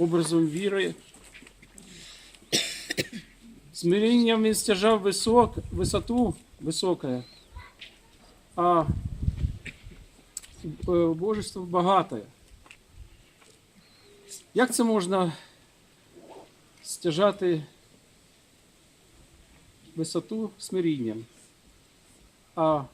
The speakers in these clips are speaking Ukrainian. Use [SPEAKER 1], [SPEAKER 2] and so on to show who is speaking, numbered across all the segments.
[SPEAKER 1] образом віри. Смирением він стяжав висок, висоту високое, а е, божество багатое. Як це можна стяжати висоту смирінням, а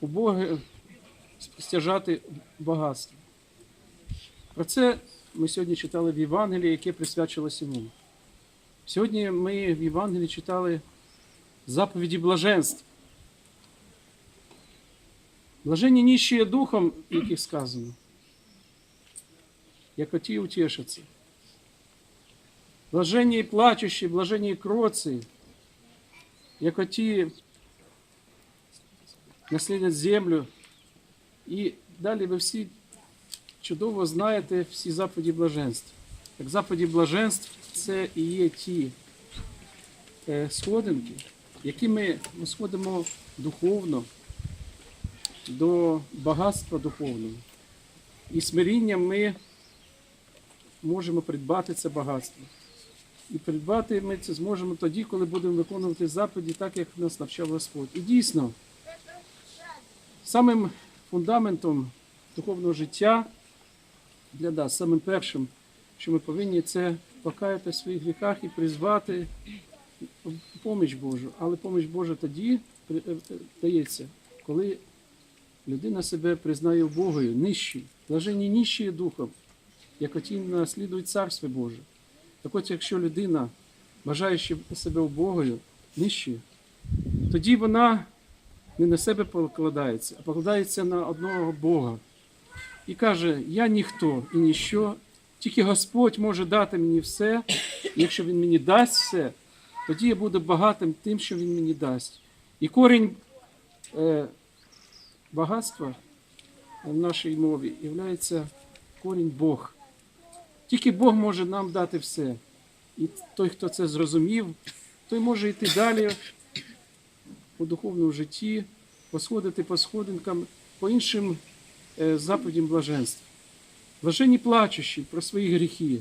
[SPEAKER 1] у Бога стяжати багатство? Про це ми сьогодні читали в Євангелії, яке присвячилося йому. Сьогодні ми в Євангелії читали заповіді блаженств. Блаженні ніщі духом, яких сказано, як оті утешаться. Блаженні і плачущі, блаженні кроці, як оті наслідять землю. І далі ви всі чудово знаєте всі заповіді блаженств. Так заповіді блаженств це і є ті е, сходинки, якими ми сходимо духовно до багатства духовного. І смирінням ми можемо придбати це багатство. І придбати ми це зможемо тоді, коли будемо виконувати заповіді так, як нас навчав Господь. І дійсно, самим фундаментом духовного життя для нас, самим першим, що ми повинні, це покаяти в своїх гріхах і призвати поміч Божу. Але поміч Божа тоді е, е, дається, коли людина себе признає Богою, нижчий, блаженні нижчі духом, як оті наслідують Царство Боже. Так от, якщо людина, бажаючи себе Богою, нижчою, тоді вона не на себе покладається, а покладається на одного Бога. І каже: Я ніхто і ніщо, тільки Господь може дати мені все. І якщо Він мені дасть все, тоді я буду багатим тим, що Він мені дасть. І корінь е, багатства в нашій мові є корінь Бог. Тільки Бог може нам дати все. І той, хто це зрозумів, той може йти далі у духовному житті, посходити по сходинкам, по іншим е, заповідям блаженства. Блаженні плачущі про свої гріхи,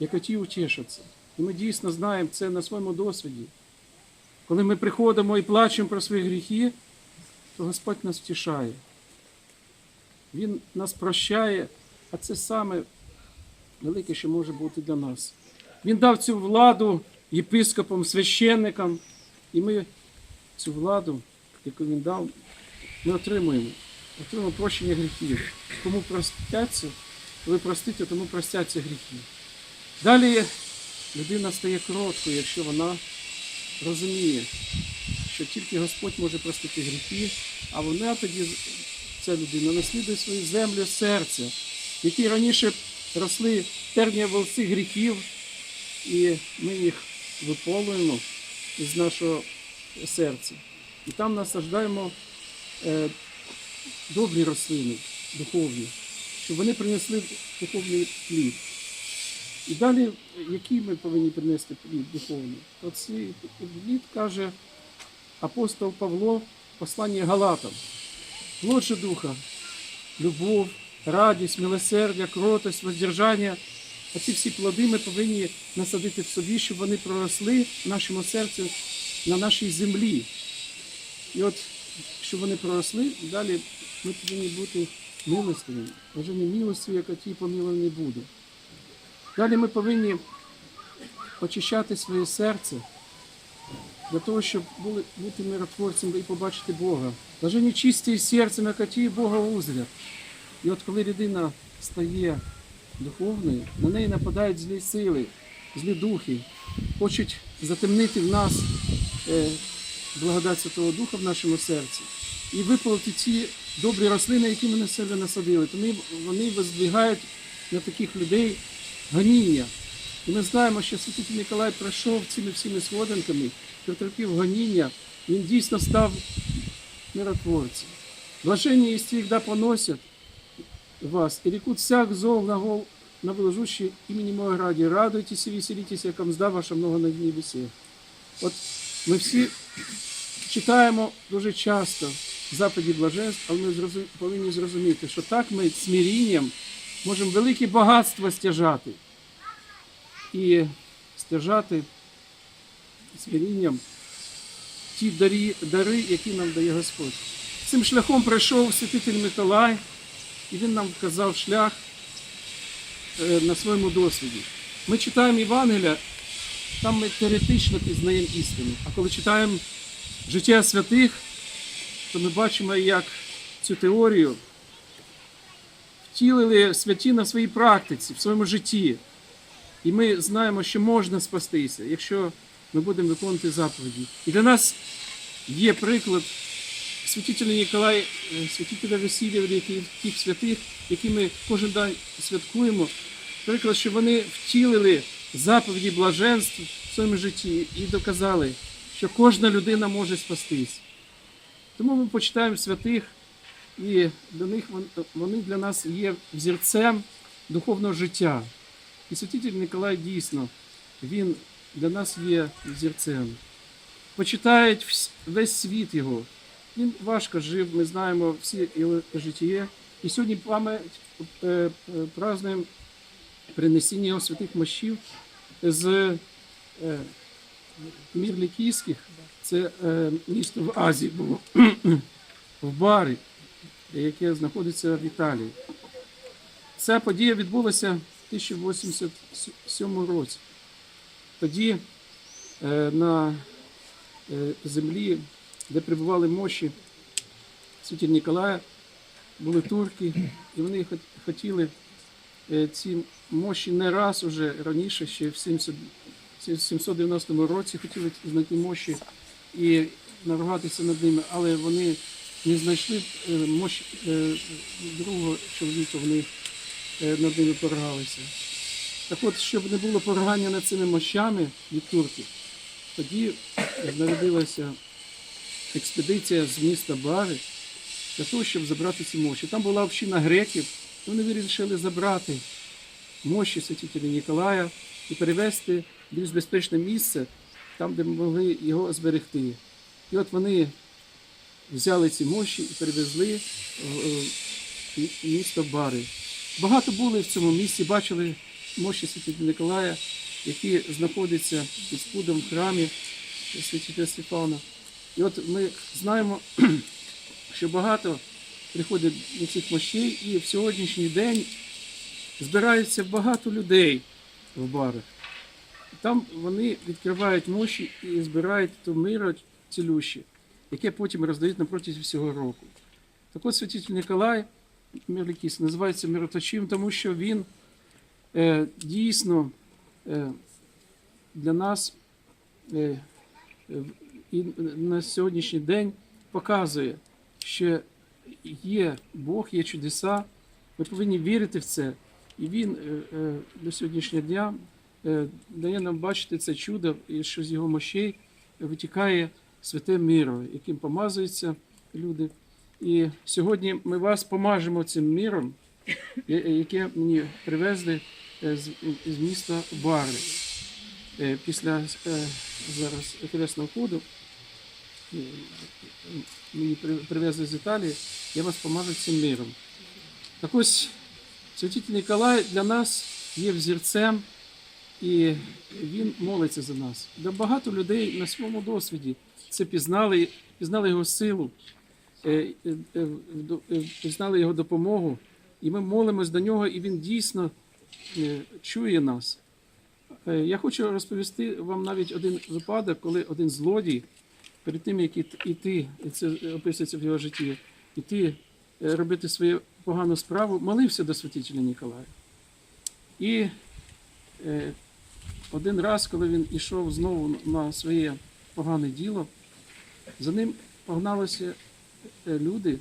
[SPEAKER 1] як оті утішаться. І ми дійсно знаємо це на своєму досвіді. Коли ми приходимо і плачемо про свої гріхи, то Господь нас втішає. Він нас прощає, а це саме велике, що може бути для нас. Він дав цю владу єпископам, священникам, і ми цю владу, яку він дав, ми отримуємо. Отримуємо прощення гріхів. Кому простяться, ви простите, тому простяться гріхи. Далі людина стає кроткою, якщо вона розуміє, що тільки Господь може простити гріхи, а вона тоді, ця людина, наслідує свою землю серця, які раніше росли терня волці гріхів, і ми їх виполуємо із нашого серця. І там насаджаємо е, добрі рослини, духовні, щоб вони принесли духовний плід. І далі, який ми повинні принести плід духовний? Оцей плід каже апостол Павло в посланні Галатам. Плод же духа, любов, радість, милосердя, кротость, воздержання. Оці всі плоди ми повинні насадити в собі, щоб вони проросли в нашому серці на нашій землі. І от, щоб вони проросли, далі ми повинні бути милостивими. Вже не милостиві, як оті помиловані не буде. Далі ми повинні очищати своє серце для того, щоб бути миротворцем і побачити Бога. Блажені чисті серцем, як оті Бога узрять. І от коли людина стає духовною, на неї нападають злі сили, злі духи, хочуть затемнити в нас е, благодать Святого Духа в нашому серці і випалити ці добрі рослини, які ми на себе насадили. Тому вони воздвигають на таких людей гоніння. І ми знаємо, що Святитель Миколай пройшов цими всіми сходинками, претерпів гоніння, він дійсно став миротворцем. Блаженні есть всегда поносят вас, и рекут всяк зол на гол на вложущий имени Мого ради. Радуйтесь и веселитесь, як мзда ваша много на небесі. От ми всі читаємо дуже часто заповіді блаженств, але ми повинні зрозуміти, що так ми смирінням можемо великі багатства стяжати і стяжати смирінням ті дарі, дари, які нам дає Господь. Цим шляхом пройшов святитель Миколай, і він нам вказав шлях е, на своєму досвіді. Ми читаємо Євангелія, там ми теоретично пізнаємо істину. А коли читаємо життя святих, то ми бачимо, як цю теорію втілили святі на своїй практиці, в своєму житті. І ми знаємо, що можна спастися, якщо ми будемо виконувати заповіді. І для нас є приклад святителя Ніколая, е, святителя весілля яких тих святих, які ми кожен день святкуємо. Приклад, що вони втілили заповіді блаженств в своєму житті і доказали, що кожна людина може спастись. Тому ми почитаємо святих, і для них вони для нас є взірцем духовного життя. І святитель Николай дійсно, він для нас є взірцем. Почитають весь світ його. Він важко жив, ми знаємо всі його життя. І сьогодні пам'ять е, е, празднуємо принесіння його святих мощів з е, мір Це е, місто в Азії було, в Барі, яке знаходиться в Італії. Ця подія відбулася в 1087 році. Тоді е, на землі, де перебували мощі святів Ніколая, були турки, і вони хотіли ці мощі не раз уже раніше, ще в 790 році хотіли знайти мощі і наругатися над ними, але вони не знайшли е, мощі е, другого чоловіка, вони е, над ними поругалися. Так от, щоб не було поругання над цими мощами від турків, тоді народилася експедиція з міста Бари для того, щоб забрати ці мощі. Там була община греків, вони вирішили забрати мощі святителя Ніколая і перевезти в більш безпечне місце, там, де могли його зберегти. І от вони взяли ці мощі і перевезли в е, місто Бари. Багато були в цьому місці, бачили мощі святителя Николая, які знаходяться під спудом в храмі святителя Стефана. І от ми знаємо, що багато приходять до цих мощей, і в сьогоднішній день збирається багато людей в барах. Там вони відкривають мощі і збирають то миро цілющі, яке потім роздають протязі всього року. Так от святитель Николай Мирлікіс називається мироточим, тому що він е, дійсно е, для нас е, і на сьогоднішній день показує, що є Бог, є чудеса. Ми повинні вірити в це. І він е, е, до сьогоднішнього дня е, дає нам бачити це чудо, що з його мощей витікає святе миро, яким помазуються люди. І сьогодні ми вас помажемо цим миром, яке мені привезли з, міста Бари. Після зараз хресного ходу мені привезли з Італії, я вас помажу цим миром. Так ось святитель Ніколай для нас є взірцем, і він молиться за нас. Для багато людей на своєму досвіді це пізнали, пізнали його силу, е, е, е, пізнали його допомогу, і ми молимось до нього, і він дійсно чує нас. Я хочу розповісти вам навіть один випадок, коли один злодій, перед тим, як іти, і це описується в його житті, іти робити свою погану справу, молився до святителя Ніколая. І е, один раз, коли він ішов знову на своє погане діло, за ним погналися е, люди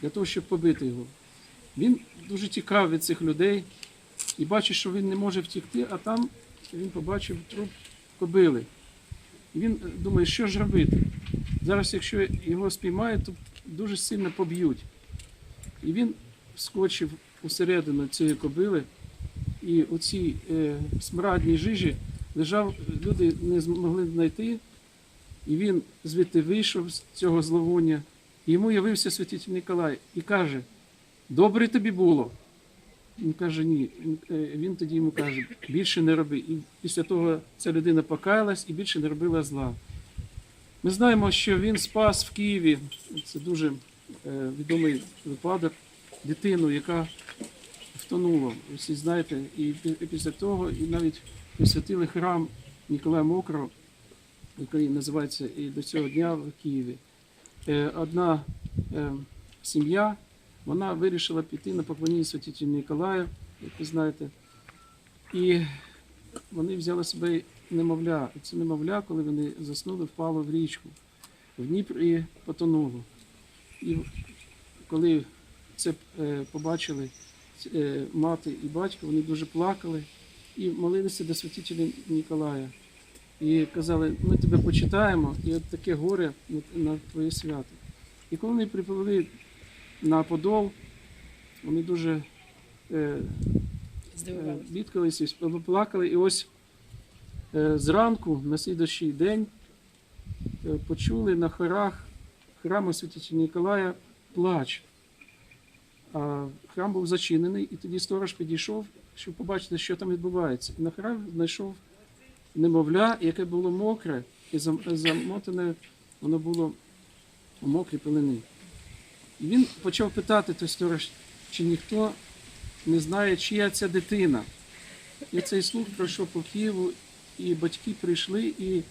[SPEAKER 1] для того, щоб побити його. Він дуже тікав від цих людей і бачить, що він не може втікти, а там він побачив труп кобили. І він е, думає, що ж робити. Зараз, якщо його спіймають, то дуже сильно поб'ють. І він вскочив усередину цієї кобили, і у цій е, смрадній жижі лежав, люди не змогли знайти, і він звідти вийшов з цього зловоння, і йому явився святитель Ніколай і каже: Добре тобі було. Він каже, ні. Е, Він тоді йому каже, більше не роби. І після того ця людина покаялась і більше не робила зла. Ми знаємо, що він спас в Києві. Це дуже е, відомий випадок. Дитину, яка втонула. Всі знаєте, і після того і навіть присвятили храм Ніколая Мокрого, який називається і до цього дня в Києві. Е, Одна е, сім'я вона вирішила піти на поклоніння святителю Ніколаю, як ви знаєте. І вони взяли себе немовля. І це немовля, коли вони заснули, впало в річку, в Дніпр і потонуло. І коли це е, побачили е, мати і батько, вони дуже плакали і молилися до святителя Ніколая. І казали, ми тебе почитаємо, і от таке горе на, твоє свято. І коли вони припливли на Подол, вони дуже е, е, бідкалися, плакали. І ось е, зранку, на слідущий день, е, почули на хорах храму святителя Ніколая плач. Храм був зачинений, і тоді сторож підійшов, щоб побачити, що там відбувається. І на хорах знайшов немовля, яке було мокре, і замотане воно було у мокрій пелени. І він почав питати той сторож, чи ніхто не знає, чия ця дитина. І цей слух пройшов по Києву, і батьки прийшли і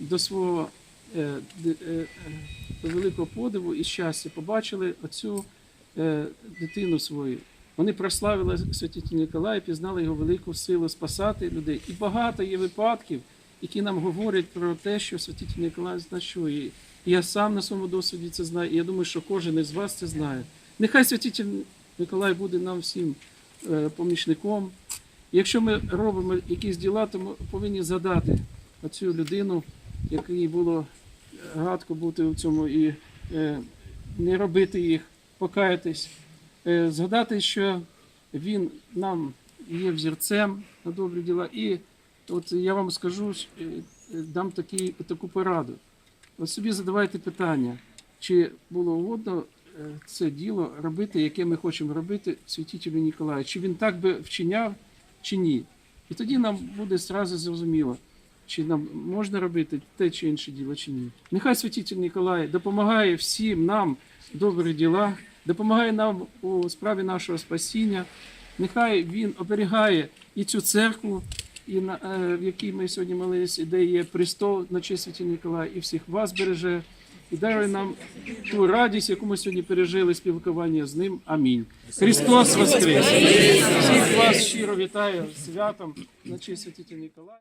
[SPEAKER 1] до свого е, е, е, великого подиву і щастя побачили оцю дитину свою. Вони прославили святителя Ніколая, пізнали його велику силу спасати людей. І багато є випадків, які нам говорять про те, що святитель Ніколай значує. І я сам на своєму досвіді це знаю. І я думаю, що кожен із вас це знає. Нехай святитель Миколай буде нам всім е, помічником. Якщо ми робимо якісь діла, то ми повинні згадати оцю людину, якій було гадко бути в цьому і е, не робити їх, покаятись, е, згадати, що він нам є взірцем на добрі діла. І от я вам скажу, е, е, дам такий, таку пораду. От собі задавайте питання, чи було угодно це діло робити, яке ми хочемо робити святителю Ніколаю, чи він так би вчиняв, чи ні. І тоді нам буде зразу зрозуміло, чи нам можна робити те чи інше діло, чи ні. Нехай святитель Ніколай допомагає всім нам в добрих ділах, допомагає нам у справі нашого спасіння. Нехай він оберігає і цю церкву, і на, е, в якій ми сьогодні молилися, де є престол на честь Святій Ніколая, і всіх вас береже. І дарує нам ту радість, яку ми сьогодні пережили спілкування з ним. Амінь. Христос Воскрес! Всіх вас щиро вітаю святом на честь Святителя Ніколая.